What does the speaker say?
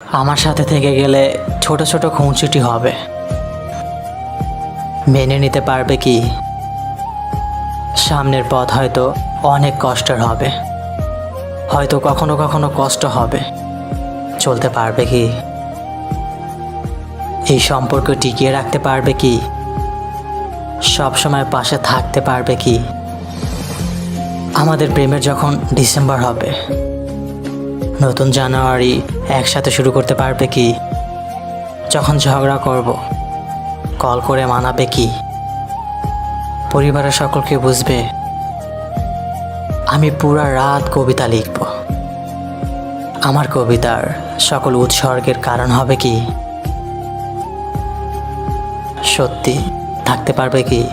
আমার সাথে থেকে গেলে ছোট ছোট খুঁচুটি হবে। মেনে নিতে পারবে কি? সামনের পথ হয়তো অনেক কষ্টের হবে। হয়তো কখনো কখনো কষ্ট হবে। চলতে পারবে কি? এই সম্পর্ক টিকিয়ে রাখতে পারবে কি? সব সময় পাশে থাকতে পারবে কি? আমাদের প্রেমের যখন ডিসেম্বর হবে, নতুন জানুয়ারি একসাথে শুরু করতে পারবে কি? যখন ঝগড়া করব, কল করে মানাবে কি? পরিবারের সকলকে বুঝবে, আমি পুরা রাত কবিতা লিখব। আমার কবিতার সকল উৎসর্গের কারণ হবে কি? সত্যি থাকতে পারবে কি?